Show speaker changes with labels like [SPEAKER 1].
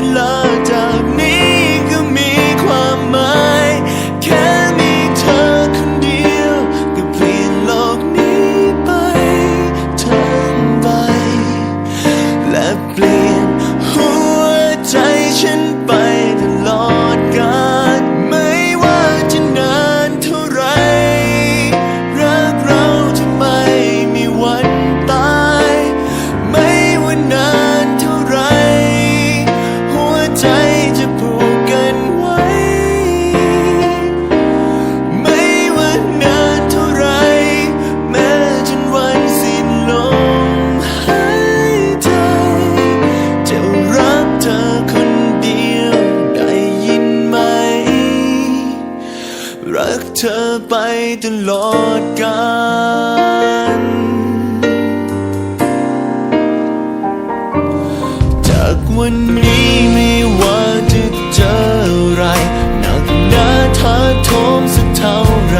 [SPEAKER 1] วัน ไปตลอดกันจากวันนี้ไม่ว่าจะเจออะไรหนักหนาท้าทมสักเท่าไร